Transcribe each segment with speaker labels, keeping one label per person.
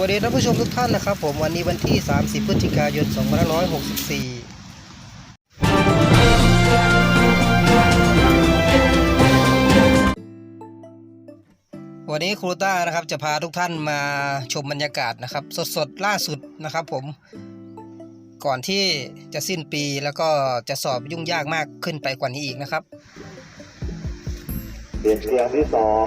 Speaker 1: วัสดีท่านผู้ชมทุกท่านนะครับ ผมวันนี้วันที่ 30 พฤศจิกายน 2564วันนี้ครูต้านะครับจะพาทุกท่านมาชมบรรยากาศนะครับ สดๆล่าสุดนะครับ ผมก่อนที่จะสิ้นปีแล้วก็จะสอบยุ่งยากมากขึ้นไปกว่านี้อีกนะครับ
Speaker 2: เปลี่ยนเสียงที่สอง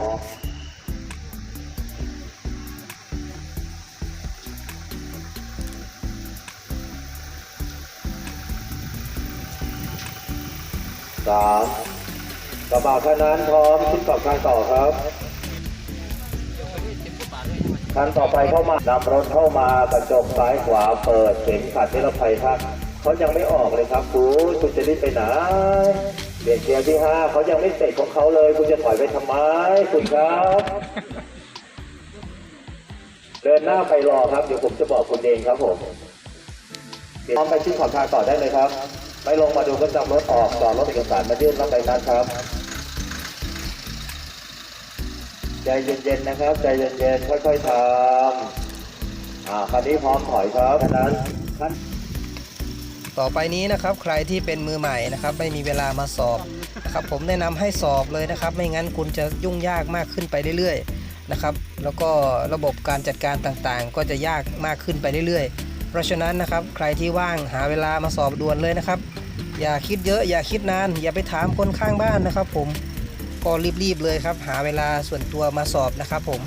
Speaker 2: สามกระบะคันนั้นพร้อมขึ้นกับคันต่อครับคันต่อไปเข้ามานำรถเข้ามากระจกซ้ายขวาเปิดเข็มขัดนิรภัยท่านเขายังไม่ออกเลยครับคุณคุณจะรีบไปไหนเปลี่ยนเกียร์ที่ห้าเขายังไม่เสร็จของเขาเลย คุณจะถอยไปทำไมคุณครับ เดินหน้าไปรอครับเดี๋ยวผมจะบอกคุณเองครับผมพร้อมไปที่ขอบทางต่อได้เลยครับ ไม่ลงมาดูก็นำรถออกจอดรถเอกสารมายื่นรับใบนัดครับใจเย็นๆนะครับ ใจเย็นๆค่อยๆทำอ่าคันนี้พร้อมถอยครับนนั้นคัน
Speaker 1: ต่อไปนี้นะครับใครที่เป็นมือใหม่นะครับ ไม่มีเวลามาสอบนะครับ ผมแนะนำให้สอบเลยนะครับ ไม่งั้นคุณจะยุ่งยากมากขึ้นไปเรื่อยๆนะครับ แล้วก็ระบบการจัดการต่างๆ ก็จะยากมากขึ้นไปเรื่อยๆ ราะฉะนั้นนะครับใครที่ว่างหาเวลามาสอบด่วนเลยนะครับ อย่าคิดเยอะอย่าคิดนาน อย่าไปถามคนข้างบ้านนะครับ ผมก็รีบๆเลยครับ หาเวลาส่วนตัวมาสอบนะครับ ผม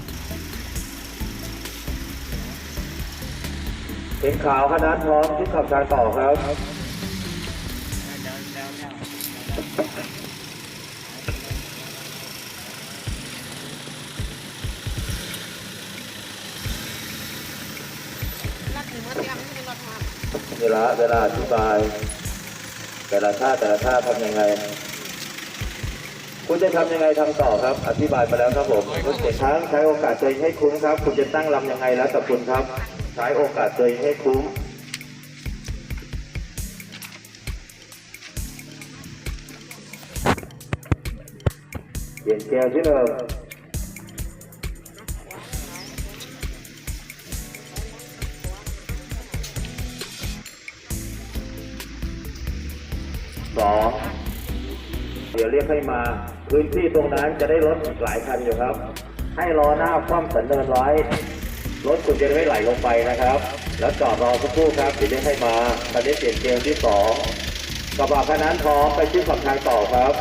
Speaker 2: เข็นขาวคณะพร้อมที่ขับทางต่อครับ
Speaker 3: รักหรือว่า เว
Speaker 2: ลาเวลาอธิบาย แต่ละท่าแต่ละท่าทำยังไง คุณจะทำยังไงทำต่อครับ อธิบายมาแล้วครับผมรถเจ็ดครั้งใช้โอกาสตัวเองให้คุ้มครับ คุณจะตั้งลำยังไงแล้วแต่คุณครับ ใช้โอกาสตัวเองให้คุ้มเปลี่ยนเกียร์ที่เดิม รียกให้มา พื้นที่ตรงนั้นจะได้รถหลายคันอยู่ครับ ให้ล้อหน้าคว่ำสันเนินไว้รถคุณจะไม่ไหลลงไปนะครับ แล้วจอดรอสักครู่ครับเดี๋ยวเรียกให้มาตอนนี้เปลี่ยนเกียร์ที่สองกระบะคันนั้นพร้อมไปที่ฝั่งทางต่อครับ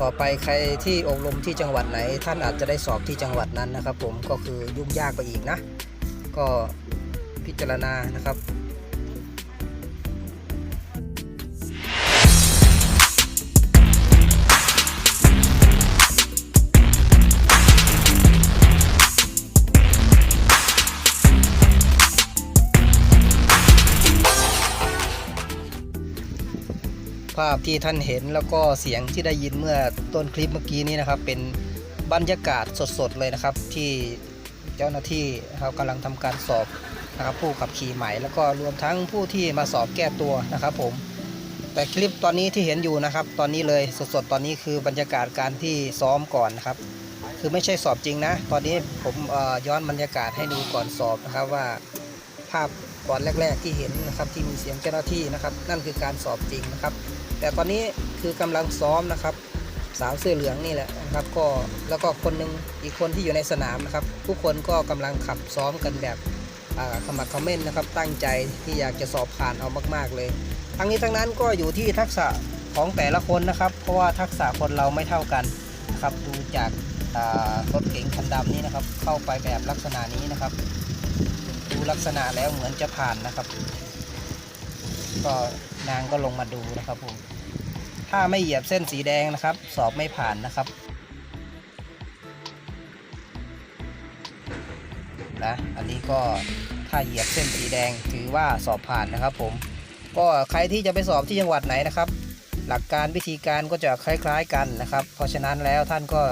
Speaker 1: ต่อไปใครที่อบรมที่จังหวัดไหน ท่านอาจจะได้สอบที่จังหวัดนั้นนะครับ ผมก็คือยุ่งยากไปอีกนะ ก็พิจารณานะครับ ภาพที่ท่านเห็นแล้วก็เสียงที่ได้ยินเมื่อต้นคลิปเมื่อกี้นี้นะครับ เป็นบรรยากาศสดๆเลยนะครับ ที่เจ้าหน้าที่นะครับกำลังทำการสอบนะครับผู้ขับขี่ใหม่ แล้วก็รวมทั้งผู้ที่มาสอบแก้ตัวนะครับผมแต่คลิปตอนนี้ที่เห็นอยู่นะครับ ตอนนี้เลยสดๆตอนนี้คือบรรยากาศการที่ซ้อมก่อนนะครับ คือไม่ใช่สอบจริงนะ ตอนนี้ผมย้อนบรรยากาศให้ดูก่อนสอบนะครับว่าภาพตอนแรก ๆ ที่เห็นนะครับที่มีเสียงเจ้าหน้าที่นะครับ นั่นคือการสอบจริงนะครับ แต่ตอนนี้คือกำลังซ้อมนะครับ สาวเสื้อเหลืองนี่แหละนะครับ ก็แล้วก็คนหนึ่งอีกคนที่อยู่ในสนามนะครับ ทุกคนก็กำลังขับซ้อมกันแบบอ่าขมักขม้นนะครับ ตั้งใจที่อยากจะสอบผ่านเอามาก ๆ เลย ทั้งนี้ทั้งนั้นก็อยู่ที่ทักษะของแต่ละคนนะครับ เพราะว่าทักษะคนเราไม่เท่ากันนะครับดูจากรถเก๋งคันดำนี้นะครับ เข้าไปแบบลักษณะนี้นะครับ ดูลักษณะแล้วเหมือนจะผ่านนะครับ ก็นางก็ลงมาดูนะครับผม ถ้าไม่เหยียบเส้นสีแดงนะครับ สอบไม่ผ่านนะครับนะอันนี้ก็ถ้าเหยียบเส้นสีแดงถือว่าสอบผ่านนะครับผม ก็ใครที่จะไปสอบที่จังหวัดไหนนะครับ หลักการวิธีการก็จะคล้ายๆกันนะครับ เพราะฉะนั้นแล้วท่านก็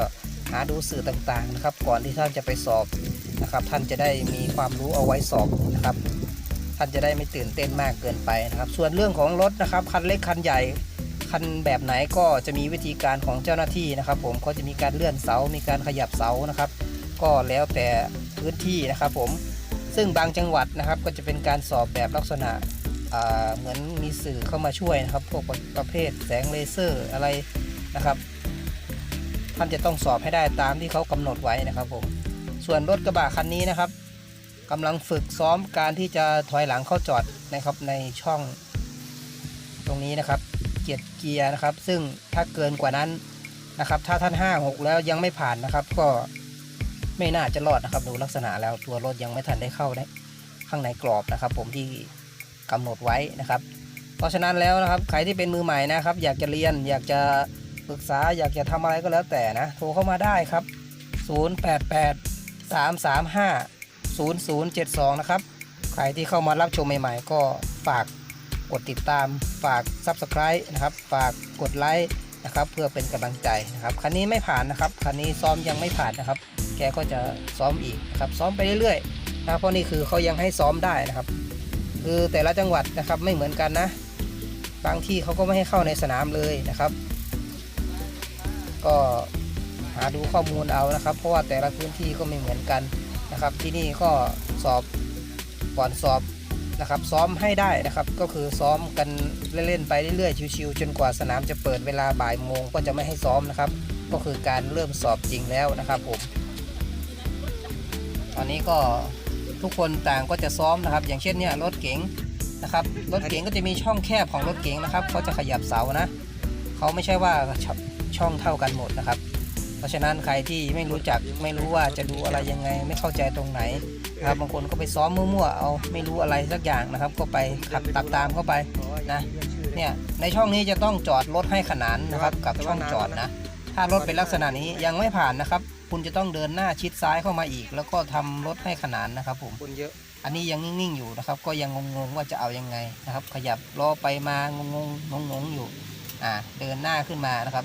Speaker 1: หาดูสื่อต่างๆนะครับ ก่อนที่ท่านจะไปสอบนะครับ ท่านจะได้มีความรู้เอาไว้สอบนะครับ ท่านจะได้ไม่ตื่นเต้นมากเกินไปนะครับ ส่วนเรื่องของรถนะครับคันเล็กคันใหญ่คันแบบไหนก็จะมีวิธีการของเจ้าหน้าที่นะครับ ผมเขาจะมีการเลื่อนเสา มีการขยับเสานะครับ ก็แล้วแต่พื้นที่นะครับ ผมซึ่งบางจังหวัดนะครับก็จะเป็นการสอบแบบลักษณะเหมือนมีสื่อเข้ามาช่วยนะครับ พวกประเภทแสงเลเซอร์อะไรนะครับ ท่านจะต้องสอบให้ได้ตามที่เขากำหนดไว้นะครับผมส่วนรถกระบะคันนี้นะครับ กำลังฝึกซ้อมการที่จะถอยหลังเข้าจอดนะครับในช่องตรงนี้นะครับเกียร์เกียร์นะครับ ซึ่งถ้าเกินกว่านั้นนะครับ ถ้าท่าน 5 6 แล้วยังไม่ผ่านนะครับ ก็ไม่น่าจะรอดนะครับ ดูลักษณะแล้วตัวรถยังไม่ทันได้เข้าได้ข้างในกรอบนะครับ ผมที่กำหนดไว้นะครับ เพราะฉะนั้นแล้วนะครับใครที่เป็นมือใหม่นะครับ อยากจะเรียนอยากจะปรึกษาอยากจะทำอะไรก็แล้วแต่นะโทรเข้ามาได้ครับ 088 335 0072 นะครับ ใครที่เข้ามารับชมใหม่ๆ ก็ฝากกดติดตาม ฝาก Subscribe นะครับ ฝากกดไลค์นะครับ เพื่อเป็นกำลังใจนะครับ คันนี้ไม่ผ่านนะครับ คันนี้ซ้อมยังไม่ผ่านนะครับ แกก็จะซ้อมอีกนะครับ ซ้อมไปเรื่อยๆนะเพราะนี่คือเขายังให้ซ้อมได้นะครับ คือแต่ละจังหวัดนะครับไม่เหมือนกันนะ บางที่เขาก็ไม่ให้เข้าในสนามเลยนะครับ ก็หาดูข้อมูลเอานะครับ เพราะว่าแต่ละพื้นที่ก็ไม่เหมือนกัน นะครับ ที่นี่ก็สอบก่อนสอบนะครับ ซ้อมให้ได้นะครับ ก็คือซ้อมกันเล่นๆไปเรื่อยๆชิวๆจนกว่าสนามจะเปิดเวลาบ่ายโมงก็จะไม่ให้ซ้อมนะครับ ก็คือการเริ่มสอบจริงแล้วนะครับผมตอนนี้ก็ทุกคนต่างก็จะซ้อมนะครับ อย่างเช่นเนี่ยรถเก๋งนะครับรถเก๋งก็จะมีช่องแคบของรถเก๋งนะครับเขาจะขยับเสานะเขาไม่ใช่ว่าชช่องเท่ากันหมดนะครับ เพราะฉะนั้นใครที่ไม่รู้จักไม่รู้ว่าจะดูอะไรยังไง ไม่เข้าใจตรงไหนนะครับบางคนก็ไปซ้อมมั่วๆเอาไม่รู้อะไรสักอย่างนะครับ ก็ไปขับตับตามเข้าไปนะเนี่ยในช่องนี้จะต้องจอดรถให้ขนานนะครับ กับช่องจอดนะ ถ้ารถเป็นลักษณะนี้ยังไม่ผ่านนะครับ คุณจะต้องเดินหน้าชิดซ้ายเข้ามาอีก แล้วก็ทำรถให้ขนานนะครับผม
Speaker 4: คนเยอะ
Speaker 1: อันนี้ยังนิ่งๆอยู่นะครับ ก็ยังงงๆว่าจะเอายังไงนะครับ ขยับล้อไปมางงๆงงๆอยู่อ่าเดินหน้าขึ้นมานะครับ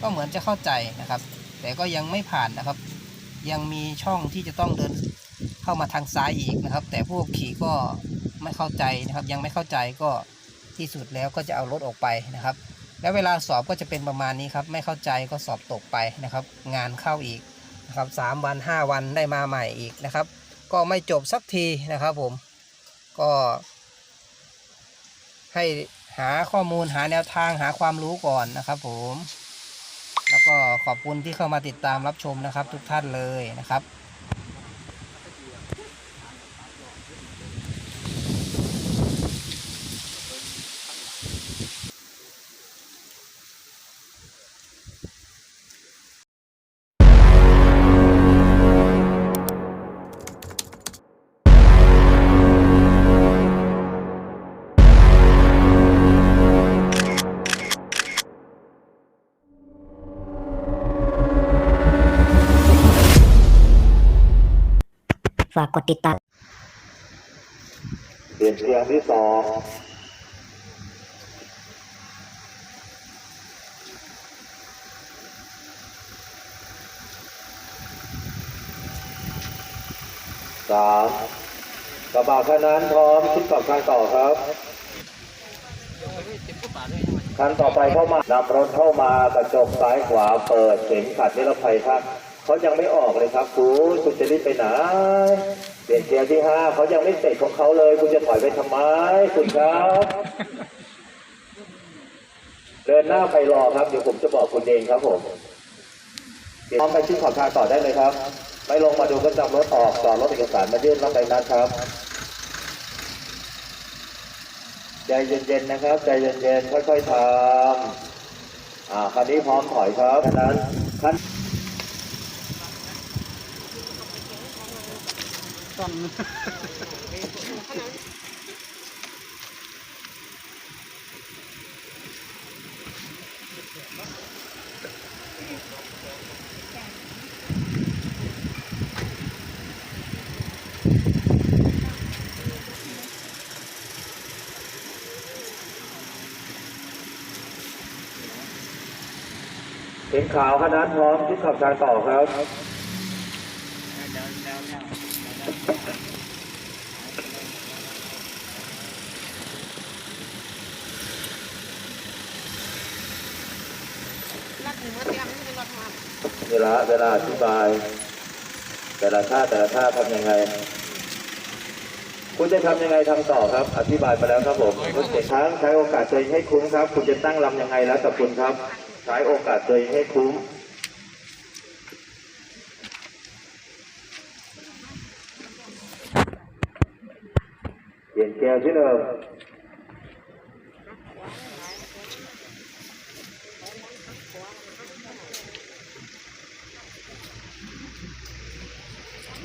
Speaker 1: ก็เหมือนจะเข้าใจนะครับ แต่ก็ยังไม่ผ่านนะครับ ยังมีช่องที่จะต้องเดินเข้ามาทางซ้ายอีกนะครับ แต่พวกขี่ก็ไม่เข้าใจนะครับ ยังไม่เข้าใจก็ที่สุดแล้วก็จะเอารถออกไปนะครับ แล้วเวลาสอบก็จะเป็นประมาณนี้ครับ ไม่เข้าใจก็สอบตกไปนะครับ งานเข้าอีกนะครับสามวันห้าวันได้มาใหม่อีกนะครับ ก็ไม่จบสักทีนะครับผมก็ให้หาข้อมูลหาแนวทางหาความรู้ก่อนนะครับผม แล้วก็ขอบคุณที่เข้ามาติดตามรับชมนะครับ ทุกท่านเลยนะครับ
Speaker 5: ฝากกดติดตาม
Speaker 2: เปลี่ยนเสียงที่สองสามกระบะคันนั้นพร้อมคิดกับคันต่อครับคันต่อไปเข้ามานำรถเข้ามากระจกซ้ายขวาเปิดเข็มขัดนิรภัยท่าน เขายังไม่ออกเลยครับคุณคุณจะรีบไปไหนเปลี่ยนเกียร์ที่ห้าเขายังไม่เสร็จของเขาเลย คุณจะถอยไปทำไม คุณครับ เดินหน้าไปรอครับเดี๋ยวผมจะบอกคุณเองครับผมพร้อมไปที่ขอบทางต่อได้เลยครับไม่ลงมาดูก็จำรถออกจอรถเอกสารมายื่นรับใบนัดครับใจเย็นๆนะครับใจเย็นๆค่อยๆทำอ่าคันนี้พร้อมถอยครับคันนั้นคัน
Speaker 4: ซ่อม
Speaker 2: เข็มขาวคันนั้นพร้อมที่ขับทางต่อครับ ข
Speaker 3: หนึ่งว่า เว
Speaker 2: ลาเวลาอธิบาย แต่ละท่าแต่ละท่าทำยังไง คุณจะทำยังไงทำต่อครับ อธิบายไปแล้วครับผมรถเจ็ดครั้งใช้โอกาสตัวเองให้คุ้มครับ คุณจะตั้งลำยังไงแล้วแต่คุณครับ ใช้โอกาสตัวเองให้คุ้มเปลี่ยนเกมที่หนึ่ง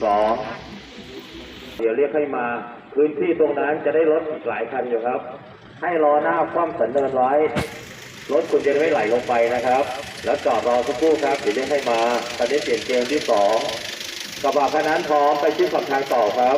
Speaker 2: สอง ค่อยวเรียกให้มา พื้นที่ตรงนั้นจะได้รถอีกหลายคันอยู่ครับ ให้ล้อหน้าคว่ำสันเนินไว้รถคุณจะไม่ไหลลงไปนะครับ แล้วจอดรอสักครู่ครับเดี๋ยวเรียกให้มาตอนนี้เปลี่ยนเกมที่สองกระบะคันนั้นพร้อมไปที่ฝั่งทางต่อครับ